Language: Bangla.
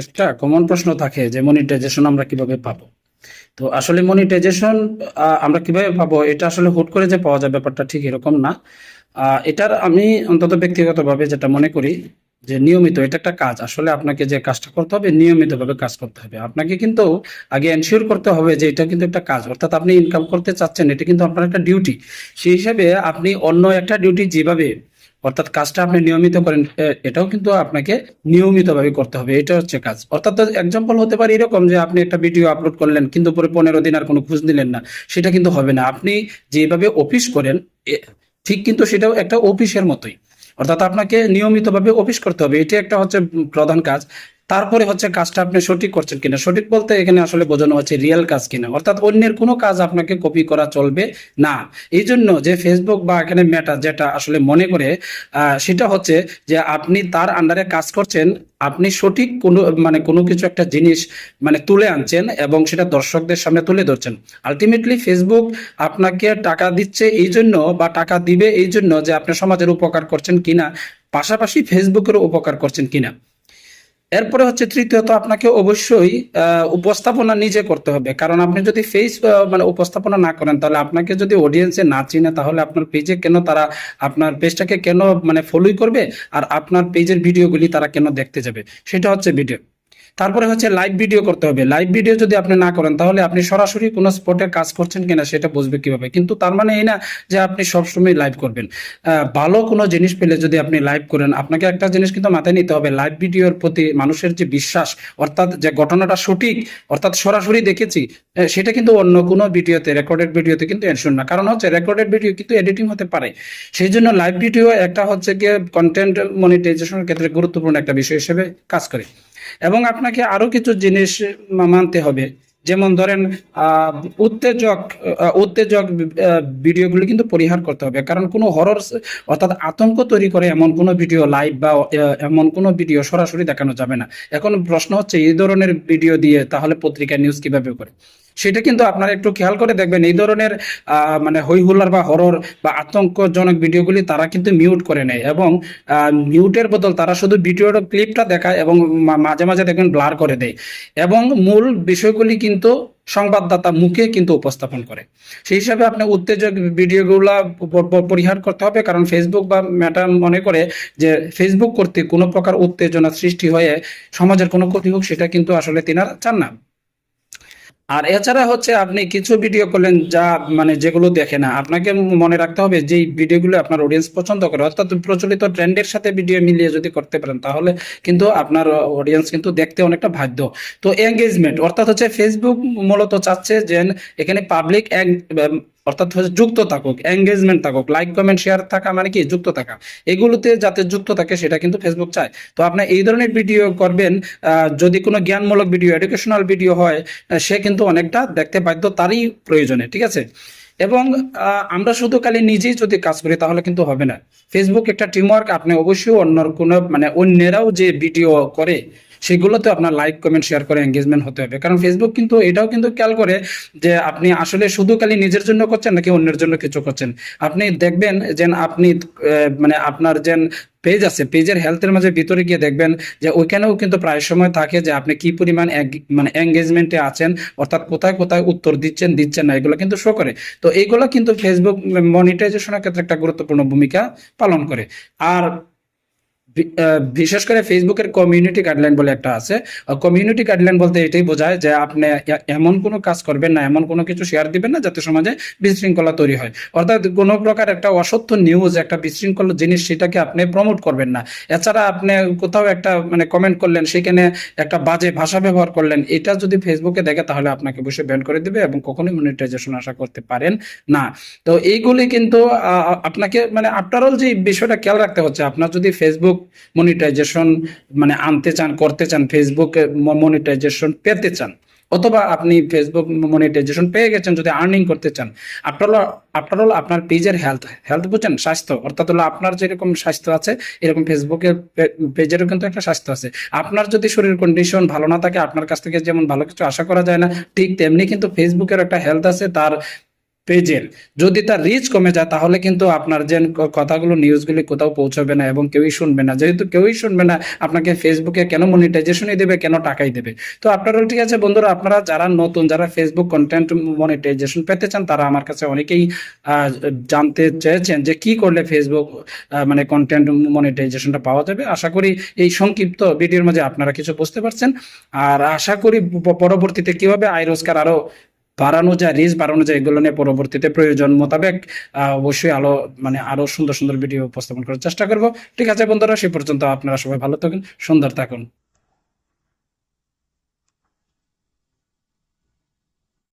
একটা কমন প্রশ্ন থাকে যে মনিটাইজেশন আমরা কীভাবে পাবো? তো আসলে মনিটাইজেশন আমরা কীভাবে পাবো? এটা আসলে হুট করে যে পাওয়া যায় ব্যাপারটা ঠিক এরকম না। এটার আমি অন্তত ব্যক্তিগতভাবে যেটা মনে করি যে নিয়মিত এটা একটা কাজ। আসলে আপনাকে যে কাজটা করতে হবে, নিয়মিতভাবে কাজ করতে হবে। আপনাকে কিন্তু আগে এনশিওর করতে হবে যে এটা কিন্তু একটা কাজ। অর্থাৎ আপনি ইনকাম করতে চাচ্ছেন, এটা কিন্তু আপনার একটা ডিউটি সেই হিসাবে আপনি অন্য একটা ডিউটি যেভাবে অর্থাৎ কাজটা আপনি নিয়মিত করেন এটাও কিন্তু আপনাকে নিয়মিতভাবে করতে হবে, এটা হচ্ছে কাজ। অর্থাৎ এক্সাম্পল হতে পারে এরকম যে আপনি একটা ভিডিও আপলোড করলেন, কিন্তু পরে পনেরো দিন আর কোনো খোঁজ নিলেন না, সেটা কিন্তু হবে না। আপনি যেভাবে অফিস করেন ঠিক কিন্তু সেটাও একটা অফিসের মতোই। অর্থাৎ আপনাকে নিয়মিতভাবে অফিস করতে হবে, এটা একটা হচ্ছে প্রধান কাজ। তারপরে হচ্ছে কাজটা আপনি সঠিক করছেন কিনা? সঠিক বলতে এখানে আসলে বোঝানো হচ্ছে রিয়েল কাজ কিনা। অর্থাৎ অন্যের কোনো কাজ আপনাকে কপি করা চলবে না। এই জন্য যে ফেসবুক বা এখানে মেটা যেটা আসলে মনে করে সেটা হচ্ছে যে আপনি তার আন্ডারে কাজ করছেন, আপনি সঠিক কোনো মানে কোনো কিছু একটা জিনিস মানে তুলে আনছেন এবং সেটা দর্শকদের সামনে তুলে ধরছেন। আলটিমেটলি ফেসবুক আপনাকে টাকা দিচ্ছে এই জন্য বা টাকা দিবে এই জন্য যে আপনি সমাজের উপকার করছেন কিনা, পাশাপাশি ফেসবুকেরও উপকার করছেন কিনা। এরপরে হচ্ছে তৃতীয়ত আপনাকে অবশ্যই উপস্থাপনা নিজে করতে হবে। কারণ আপনি যদি ফেস মানে উপস্থাপনা না করেন, তাহলে আপনাকে যদি অডিয়েন্সে না চিনে, তাহলে আপনার পেজে কেন তারা, আপনার পেজটাকে কেন মানে ফলোই করবে? আর আপনার পেজের ভিডিওগুলি তারা কেন দেখতে যাবে? সেটা হচ্ছে ভিডিও তারপরে হচ্ছে লাইভ ভিডিও করতে হবে। লাইভ ভিডিও যদি আপনি না করেন, তাহলে আপনি সরাসরি কোনো স্পটে কাজ করছেন কিনা সেটা বুঝবে কীভাবে। কিন্তু তার মানে এই না যে আপনি সবসময় লাইভ করবেন। ভালো কোনো জিনিস পেলে যদি আপনি লাইভ করেন, আপনাকে একটা জিনিস কিন্তু মাথায় নিতে হবে। লাইভ ভিডিওর প্রতি মানুষের যে বিশ্বাস, অর্থাৎ যে ঘটনাটা সঠিক, অর্থাৎ সরাসরি দেখেছি সেটা কিন্তু অন্য কোনো ভিডিওতে রেকর্ডেড ভিডিওতে কিন্তু এনশন না। কারণ হচ্ছে রেকর্ডেড ভিডিও কিন্তু এডিটিং হতে পারে। সেই জন্য লাইভ ভিডিও একটা হচ্ছে গিয়ে কন্টেন্ট মনিটাইজেশনের ক্ষেত্রে গুরুত্বপূর্ণ একটা বিষয় হিসেবে কাজ করে। এবং আপনাকে আরও কিছু জিনিস মানতে হবে। যেমন ধরেন উত্তেজক উত্তেজক ভিডিওগুলো কিন্তু পরিহার করতে হবে। কারণ কোনো হরর অর্থাৎ আতঙ্ক তৈরি করে এমন কোনো ভিডিও লাইভ বা এমন কোনো ভিডিও সরাসরি দেখানো যাবে না। এখন প্রশ্ন হচ্ছে, এই ধরনের ভিডিও দিয়ে তাহলে পত্রিকা নিউজ কীভাবে করে? সেটা কিন্তু আপনারা একটু খেয়াল করে দেখবেন। এই ধরনের মানে হই হুল্লার বা হরর বা আতঙ্কজনক ভিডিওগুলি তারা কিন্তু মিউট করে নেয় এবং মিউটের বদল তারা শুধু ভিডিওর ক্লিপটা দেখায় এবং মাঝে মাঝে দেখবেন ব্লার করে দেয়। এবং মূল বিষয়গুলি কিন্তু সংবাদদাতা মুখে কিন্তু উপস্থাপন করে। সেই হিসাবে আপনি উত্তেজক ভিডিওগুলা পরিহার করতে হবে কারণ ফেসবুক বা ম্যাটার মনে করে যে ফেসবুক কর্তৃক কোনো প্রকার উত্তেজনা সৃষ্টি হয়ে সমাজের কোনো ক্ষতি হোক সেটা কিন্তু আসলে তিনারা চান না। আর এছাড়া হচ্ছে আপনি কিছু ভিডিও করলেন যা মানে যেগুলো দেখে না। আপনাকে মনে রাখতে হবে যে ভিডিওগুলো আপনার অডিয়েন্স পছন্দ করে। অর্থাৎ প্রচলিত ট্রেন্ডের সাথে ভিডিও মিলিয়ে যদি করতে পারেন, তাহলে কিন্তু আপনার অডিয়েন্স কিন্তু দেখতে অনেকটা বাধ্য। তো এঙ্গেজমেন্ট অর্থাৎ হচ্ছে ফেসবুক মূলত চাচ্ছে যে এখানে পাবলিক অর্থাৎ হচ্ছে যুক্ত থাকুক এঙ্গেজমেন্ট থাকুক লাইক কমেন্ট শেয়ার থাকা মানে কি? যুক্ত থাকা। এগুলোতে যাতে যুক্ত থাকে সেটা কিন্তু ফেসবুক চায়। তো আপনি এই ধরনের ভিডিও করবেন যদি কোনো জ্ঞানমূলক ভিডিও এডুকেশনাল ভিডিও হয় সে কিন্তু অনেকটা দেখতে বাধ্য তারই প্রয়োজনে, ঠিক আছে? এবং আমরা শুধু খালি নিজেই যদি কাজ করি তাহলে কিন্তু হবে না। ফেসবুক একটা টিমওয়ার্ক আপনি অবশ্যই অন্য কোনো মানে অন্যেরাও যে ভিডিও করে সেগুলোতে আপনার লাইক কমেন্ট শেয়ার করে এঙ্গেজমেন্ট হতে হবে। কারণ ফেসবুক কিন্তু এটাও কিন্তু খেয়াল করে যে আপনি আসলে শুধু খালি নিজের জন্য করছেন নাকি অন্যের জন্য কিছু করছেন? আপনি দেখবেন যে আপনি মানে আপনার যে পেজ আছে পেজের হেলথের মাঝে ভিতরে গিয়ে দেখবেন যে ওইখানেও কিন্তু প্রায় সময় থাকে যে আপনি কি পরিমাণ মানে এঙ্গেজমেন্টে আছেন, অর্থাৎ কোথায় কোথায় উত্তর দিচ্ছেন দিচ্ছেন না, এগুলো কিন্তু শো করে। তো এইগুলো কিন্তু ফেসবুক মনিটাইজেশনের ক্ষেত্রে একটা গুরুত্বপূর্ণ ভূমিকা পালন করে। আর বিশেষ করে ফেসবুকের কমিউনিটি গাইডলাইন বলে একটা আছে। কমিউনিটি গাইডলাইন বলতে এটাই বোঝায় যে আপনি এমন কোনো কাজ করবেন না, এমন কোনো কিছু শেয়ার দিবেন না যাতে সমাজে বিশৃঙ্খলা তৈরি হয়। অর্থাৎ কোনো প্রকার একটা অসত্য নিউজ একটা বিশৃঙ্খল জিনিস সেটাকে আপনি প্রমোট করবেন না। এছাড়া আপনি কোথাও একটা মানে কমেন্ট করলেন, সেখানে একটা বাজে ভাষা ব্যবহার করলেন, এটা যদি ফেসবুকে দেখে তাহলে আপনাকে বসে ব্যান করে দিবে এবং কখনোই মনিটাইজেশন আশা করতে পারেন না। তো এইগুলি কিন্তু আপনাকে মানে আফটার অল যে বিষয়টা খেয়াল রাখতে হচ্ছে, আপনার যদি ফেসবুক মনিটাইজেশন মানে আনতে চান, করতে চান ফেসবুক মনিটাইজেশন পেতে চান, অথবা আপনি ফেসবুক মনিটাইজেশন পেয়ে গেছেন, যদি আর্নিং করতে চান আফটার অল আফটার অল আপনার পেজের হেলথ হেলথ বুঝছেন? স্বাস্থ্য, অর্থাৎ হলো আপনার যেরকম স্বাস্থ্য আছে, এরকম ফেসবুকের পেজেরও কিন্তু একটা স্বাস্থ্য আছে। আপনার যদি শরীর কন্ডিশন ভালো না থাকে, আপনার কাছ থেকে যেমন ভালো কিছু আশা করা যায় না, ঠিক তেমনি কিন্তু ফেসবুকের একটা হেলথ আছে, তার পেজের। যদি তার রিচ কমে যায়, তাহলে কিন্তু আপনার যে কথাগুলো নিউজগুলি কোথাও পৌঁছবে না এবং কেউই শুনবে না। যেহেতু কেউই শুনবে না, আপনাকে ফেসবুকে কেন মনিটাইজেশনই দেবে, কেন টাকাই দেবে? তো আপনারাও ঠিক আছে বন্ধুরা, আপনারা যারা নতুন, যারা ফেসবুক কন্টেন্ট মনিটাইজেশন পেতে চান, তারা আমার কাছে অনেকেই জানতে চেয়েছেন যে কি করলে ফেসবুক মানে কন্টেন্ট মনিটাইজেশনটা পাওয়া যাবে। আশা করি এই সংক্ষিপ্ত ভিডিওর মাঝে আপনারা কিছু বুঝতে পারছেন। আর আশা করি পরবর্তীতে কীভাবে আয় রোজগার আরও বাড়ানো যায় রিচ বাড়ানো যায়, এগুলো নিয়ে পরবর্তীতে প্রয়োজন মোতাবেক অবশ্যই আলো মানে আরও সুন্দর সুন্দর ভিডিও উপস্থাপন করার চেষ্টা করব। ঠিক আছে বন্ধুরা, সে পর্যন্ত আপনারা সবাই ভালো থাকুন, সুন্দর থাকুন।